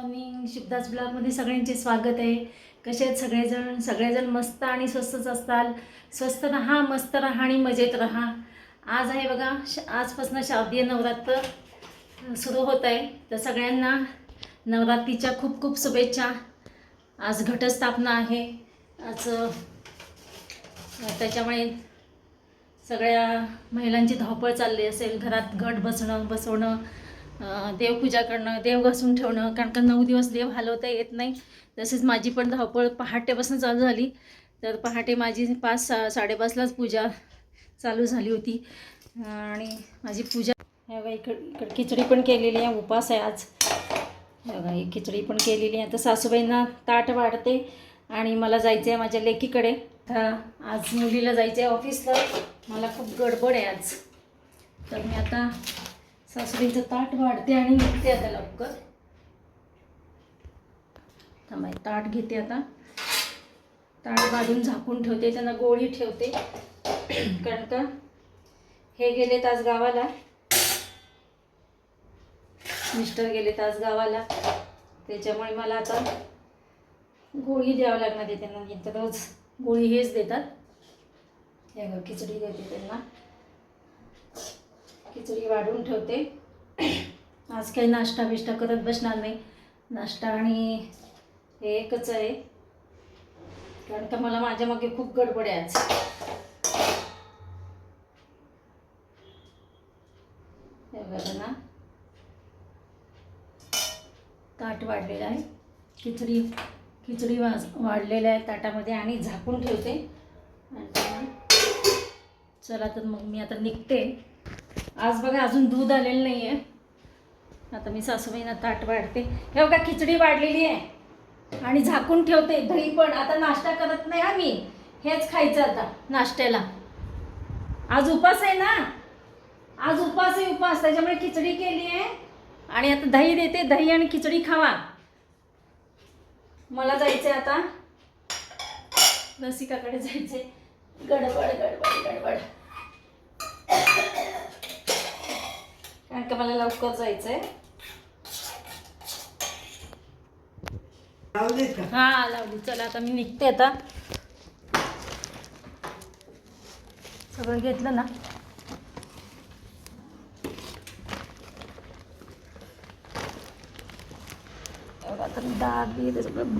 Morning Shivdas ब्लॉगमध्ये सगळ्यांचे स्वागत आहे. कसे आहेत सगळेजण? सगळेजण मस्त आणि स्वस्तच असताल. स्वस्त राहा मस्त राहा आणि मजेत राहा. आज आहे बघा श आजपासून शारदीय नवरात्र सुरू होत आहे. तर सगळ्यांना नवरात्रीच्या खूप खूप शुभेच्छा. आज घटस्थापना आहे. आज त्याच्यामुळे सगळ्या महिलांची धावपळ चालली असेल. घरात घट बसणं बसवणं देवपूजा करणं देव घासून ठेवणं कारण का नऊ दिवस देव हलवता येत नाही. तसेच माझी पण धावपळ पहाटेपासून चालू झाली. तर पहाटे माझी पाच सा साडेपाचलाच पूजा चालू झाली होती. आणि माझी पूजा ह्या बघा इकड खिचडी पण केलेली आहे. उपास आहे आज. बघा ही खिचडी पण केलेली आहे. तर सासूबाईंना ताट वाढते आणि मला जायचं आहे माझ्या लेकीकडे. आता आज मुलीला जायचं आहे ऑफिसला. मला खूप गडबड आहे आज. तर मी आता सासरींचं ताट वाढते आणि घेते आता लवकर. थांबाय ताट घेते आता. ताट वाढून झाकून ठेवते त्यांना गोळी ठेवते. कारण का? हे गेले तास गावाला. मिस्टर गेले तास गावाला. त्याच्यामुळे मला आता गोळी द्यावं लागणार आहे त्यांना. नाही रोज गोळी हेच देतात. हे खिचडी देते त्यांना. खिचडी वाढून ठेवते. आज काही नाश्ता बिष्टा करत बसणार नाही. नाश्ता आणि हे एकच आहे. कारण तर मला माझ्या मागे खूप गडबड आहे आज. बघा ना. ताट वाढलेलं आहे. खिचडी खिचडी वाज वाढलेल्या आहे ताटामध्ये आणि झाकून ठेवते. आणि चला तर मग मी आता निघते. आज बघा अजून दूध आलेलं नाही आहे आता मी सासूबाईंना ताट वाढते. हे बघा खिचडी वाढलेली आहे. आणि झाकून ठेवते दही पण. आता नाश्ता करत नाही आम्ही हेच खायचं आता नाश्त्याला. आज उपास आहे ना? आज उपास आहे उपास. त्याच्यामुळे खिचडी केली आहे. आणि आता दही देते. दही आणि खिचडी खावा. मला जायचं आता. रसिकाकडे जायचंय. गडबड गडबड गडबड. कारण का मला लवकर जायचंय. लावलेत का? हा लावली चला आता मी निघते आता. सगळं घेतलं ना? आता मी डाग बी ते सगळं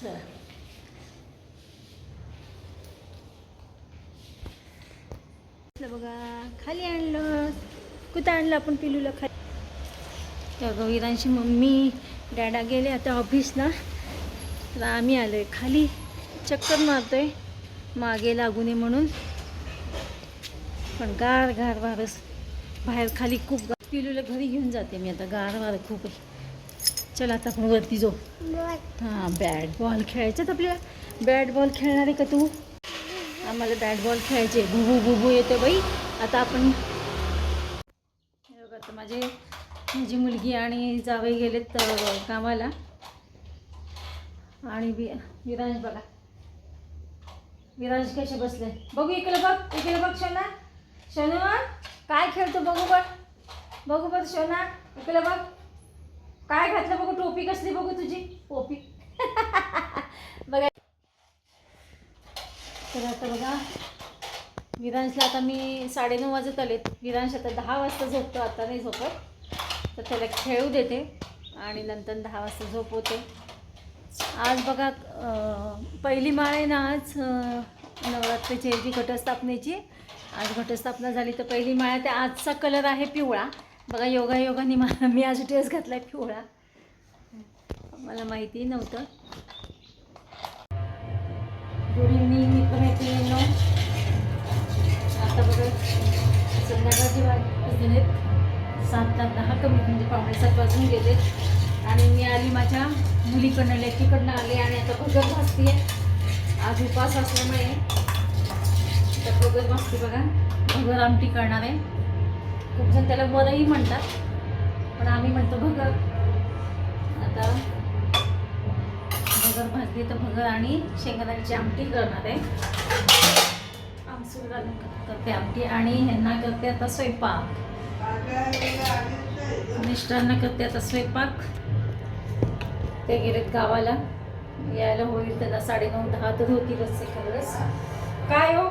चला इथलं बघा खाली आणलं. कुठं आणलं आपण पिलूला खाली? त्या गवीरांची मम्मी डॅडा गेले आता ऑफिसला तर आम्ही आलो आहे खाली. चक्कर मारतोय. मागे लागू नये म्हणून. पण गार गार वारस बाहेर खाली खूप गार पिलूला घरी घेऊन जाते मी आता. गार वार खूप आहे. चला आता आपण वरती जाऊ. हां बॅट बॉल खेळायचं आपल्याला. बॅट बॉल खेळणार आहे का तू? आम्हाला बॅट बॉल खेळायचे. भुबू भुबू येते बाई. आता आपण आता माझे माझी मुलगी आणि जावई गेलेत कामाला. आणि वि विराज बघा. विराज कसे बसले बघू इकडे बघ इकडे बघ शोना. शोना काय खेळतो बघू बघ. बघू बघ शोना इकडे बघ. काय घातलं बघू? टोपी कसली बघू तुझी? टोपी. बघा. तर आता बघा विरांशला आता मी साडेनऊ वाजत आलेत. विरांश आता दहा वाजता झोपतो आता नाही झोपत. तर त्याला खेळू देते आणि नंतर दहा वाजता झोपवते. आज बघा पहिली माळ आहे ना आज नवरात्रीची जी घटस्थापनेची. आज घटस्थापना झाली तर पहिली माळ आहे. त्या आजचा कलर आहे पिवळा. बघा योगा योगाने मा मी आज ड्रेस घातला आहे पिवळा. मला माहिती नव्हतं. गुड इव्हनिंग मित्रमैत्रिणींनो आता बघा संध्याकाळचे वाजले सात दहा कमी म्हणजे पावणे सात वाजून गेले. आणि मी आली माझ्या मुलीकडनं लेकीकडनं आले आणि आता भगर भाजते आज उपास असल्यामुळे आता भगर भासते बघा. भगर आमटी करणार आहे. खूप जण त्याला वरही म्हणतात पण आम्ही म्हणतो भगर. भगर भाजली तर भगर आणि शेंगदाण्याची आमटी करणार आहे. आमसूल घालून करते आमटी आणि ह्यांना करते आता स्वयंपाक. मिस्टरांना करते आता स्वयंपाक. ते गेलेत गावाला. यायला होईल त्यांना साडेनऊ दहा तर होतीलच एखाद्यावेळेस काय हो?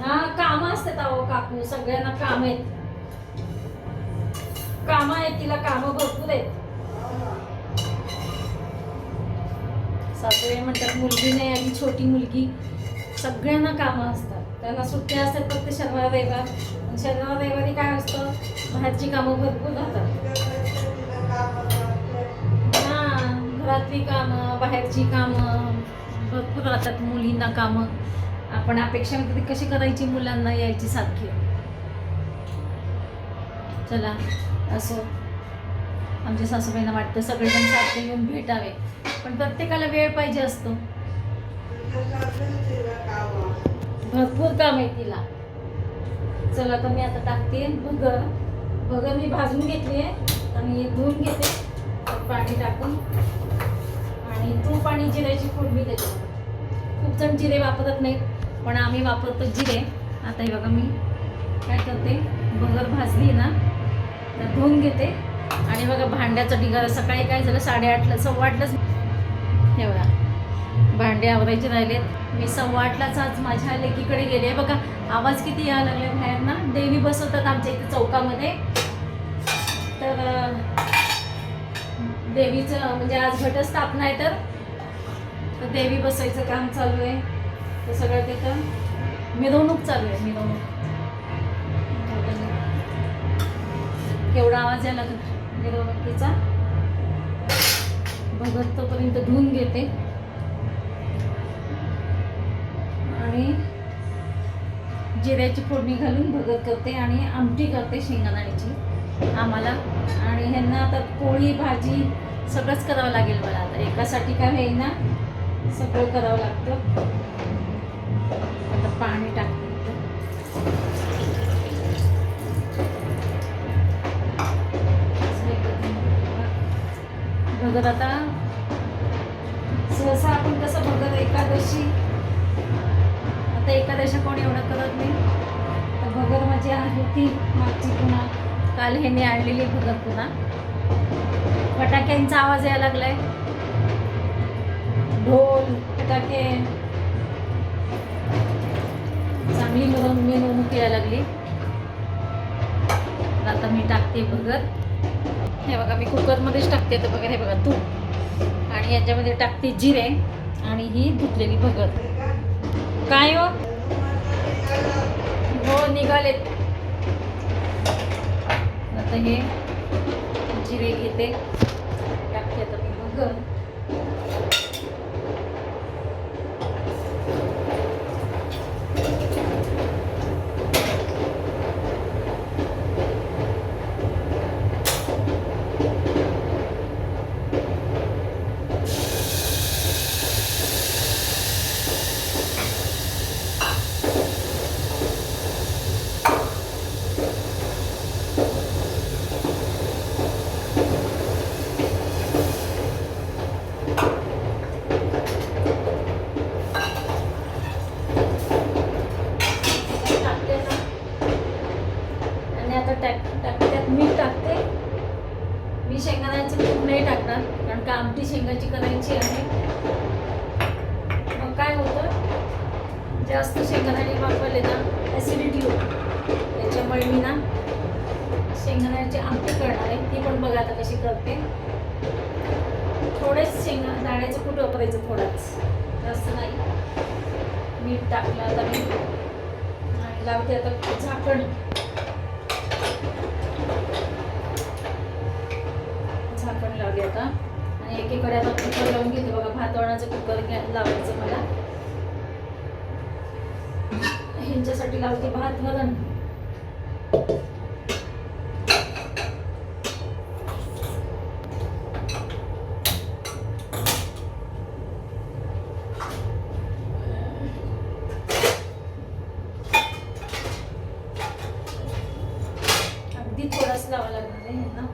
हा काम असतात अहो काकू. सगळ्यांना काम आहेत. काम आहेत तिला कामं भरपूर आहेत. सासूबाई म्हणतात मुलगी नाही आली छोटी मुलगी. सगळ्यांना कामं असतात. त्यांना सुट्ट्या असतात फक्त शनिवार रविवार. शनिवार रविवारी काय असतं? बाहेरची कामं भरपूर राहतात. हा घरातली कामं बाहेरची कामं भरपूर राहतात मुलींना कामं. आपण अपेक्षा म्हणतो ती कशी करायची? मुलांना यायची सारखी. चला असो. आमच्या सासूबाईंना वाटतं सगळेजण सारखे येऊन भेटावे. पण प्रत्येकाला वेळ पाहिजे असतो. भरपूर काम आहे तिला. चला तर मी आता टाकते भगर भगर मी भाजून घेतली आहे. आणि धुवून घेते. पाणी टाकून. आणि तूप आणि जिऱ्याची फोडणी देते खूप जण जिरे वापरत नाहीत पण आम्ही वापरतो जिरे. आता हे बघा मी काय करते. भगर भाजली ना. तर धुवून घेते. आणि बघा भांड्याचा ढिगारा सकाळी काय झालं? साडेआठला सव्वा आठलाच हे बघा भांडे आवरायचे राहिलेत. मी सव्वा आठलाच आज माझ्या लेकीकडे गेले बघा आवाज किती यायला लागले बाहेर ना देवी बसवतात आमच्या इथे चौकामध्ये. तर देवीचं म्हणजे आज घटस्थापना आहे तर. तर देवी बसायचं काम चालू आहे. तर सगळं तिथं. मिरवणूक चालू आहे मिरवणूक. केवढा आवाज यायला लागला? मिरवणुकीचा. भगत तोपर्यंत धुवून घेते. आणि जिऱ्याची फोडणी घालून भगत करते आणि आमटी करते शेंगदाण्याची. आम्हाला. आणि ह्यांना आता पोळी भाजी सगळंच करावं लागेल मला आता. एकासाठी काय होईना सगळं करावं लागतं. आता पाणी टाकते. भगर आता. सहसा आपण कसं भगर एकादशी. आता एकादशी कोण एवढं करत नाही. तर भगर माझी आहे ती मागची पुन्हा. काल ह्याने आणलेली भगर पुन्हा. फटाक्यांचा आवाज यायला लागलाय. ढोल फटाके. चांगली मिरवणूक मिरवणूक यायला लागली. आता मी टाकते भगर. हे बघा मी कुकरमध्येच टाकते तर बघा हे बघा तूप. आणि याच्यामध्ये टाकते जिरे आणि ही धुतलेली भगर. काय हो? हो निघालेत आता हे जिरे घेते. टाकते आता मी भगर टाकते ना आणि आता टाक टाकते त्यात मीठ टाकते मी शेंगदाण्याचं तूप नाही टाकणार कारण का आमटी शेंगाची करायची आहे. मग काय होतं? जास्त शेंगदाणे वापरले ना ॲसिडिटी होते. त्याच्यामुळे मी ना शेंगदाण्याची आमटी करणार आहे. ती पण बघा आता कशी करते. थोडेच शेंगा दाण्याचं कूट वापरायचं थोडंच. जास्त नाही. मीठ टाकलं आता मी. आणि लावते आता झाकण. झाकण लावले आता. आणि एकीकडे आता कुकर लावून घेते बघा भात वळणाचं कुकर लावायचं मला. ह्यांच्यासाठी लावते भात वरण अगदी थोडाच लावा लागणार आहे ह्यांना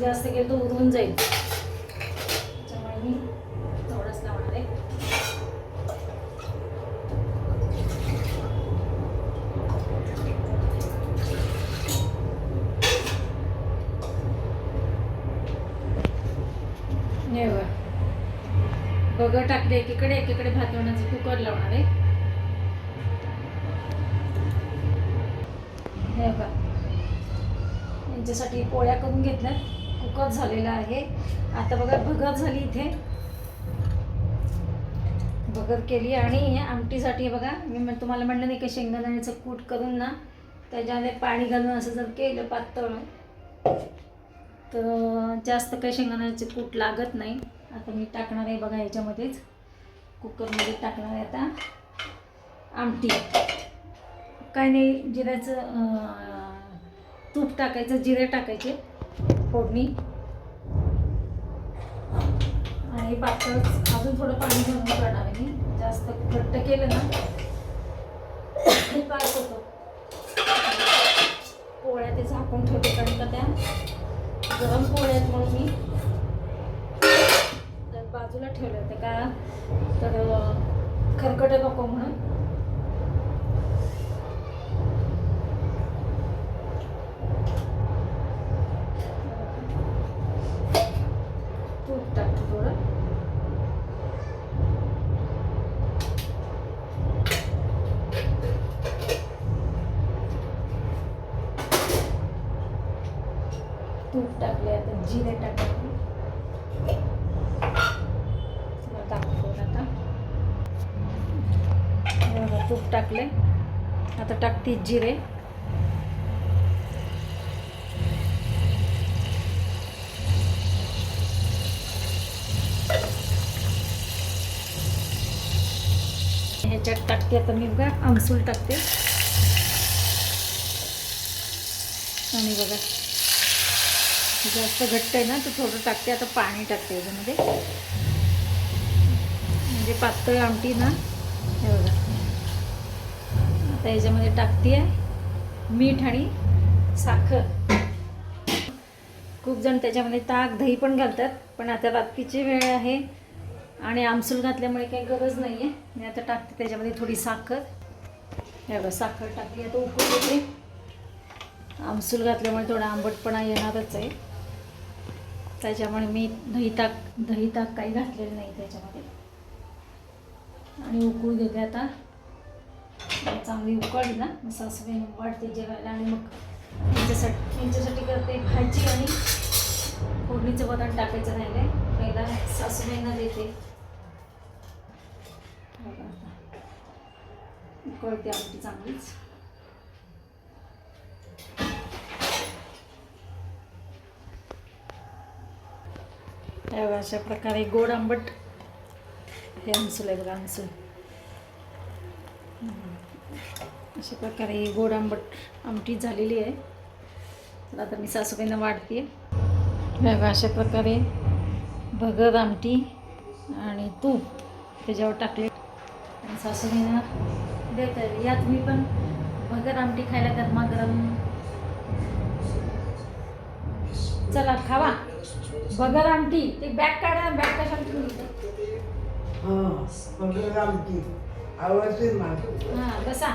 जास्त केलं तर उडून जाईल त्याच्यामुळे मी थोडंच लावणार आहे हे बघा सगळं टाकले एकीकडे एकीकडे भात होण्याचं कुकर लावणार आहे. हे बघा. यांच्यासाठी पोळ्या करून घेतल्यात. कुकर झालेला आहे. आता बघा भगर झाली इथे. भगर केली आणि आमटीसाठी बघा मी तुम्हाला म्हणलं नाही का शेंगदाण्याचं कूट करून ना त्याच्यामध्ये पाणी घालून असं जर केलं पातळ तर जास्त काही शेंगदाण्याचे कूट लागत नाही. आता मी टाकणार आहे बघा याच्यामध्येच. कुकरमध्ये टाकणार आहे आता आमटी. काय नाही जिऱ्याचं तूप टाकायचं जिरे टाकायचे फोडणी. आणि पातळ अजून थोडं पाणी भरून करणार आहे मी. जास्त घट्ट केलं ना पाच होतो होतं. पोळ्या ते झाकून ठेवते कारण का त्या गरम पोळ्या आहेत म्हणून मी बाजूला ठेवले होते का? तर अं, खरकट नको म्हणून. तूप थोडं. तूप टाकले आता जिरे टाकले चला टाकतो आता हे बघा, तूप टाकले आता टाकते जिरे. ह्याच्यात टाकते आता मी बघा आमसूल टाकते. आणि बघा जास्त घट्ट आहे ना तर थोडं टाकते आता पाणी टाकते याच्यामध्ये. म्हणजे पातळ आमटी ना हे बघा. आता याच्यामध्ये टाकते आहे मीठ आणि साखर. खूप जण त्याच्यामध्ये ताक दही पण घालतात पण आता रात्रीची वेळ आहे आणि आमसूल घातल्यामुळे काही गरज नाही आहे मी आता टाकते त्याच्यामध्ये थोडी साखर. हे बघा साखर टाकली आता उकळून येते आमसूल घातल्यामुळे थोडा आंबटपणा येणारच आहे. त्याच्यामुळे मी दही ताक दही ताक काही घातलेलं नाही त्याच्यामध्ये. आणि उकळू देते आता. चांगली उकळली ना मग सासूबाई वाढते जेवायला आणि मग यांच्यासाठी यांच्यासाठी करते भाजी आणि फोडणीचं बदल टाकायचं राहिलं आहे पहिला सासूबाईंना देते. उकळते आमटी चांगलीच. अशा प्रकारे गोड आंबट हे आमसूल आहे बघा अशा प्रकारे गोड आंबट आमटी झालेली आहे. तर आता मी सासूबाईंना वाढते. बघा, अशा प्रकारे भगर आमटी आणि तूप त्याच्यावर टाकले. आणि सासूबाईंना देत. आहे या तुम्ही पण भगर आमटी खायला गरमागरम चला खावा. भगर आमटी. ते बॅग काढा बॅग हा आमची आवडते मला. हां बसा.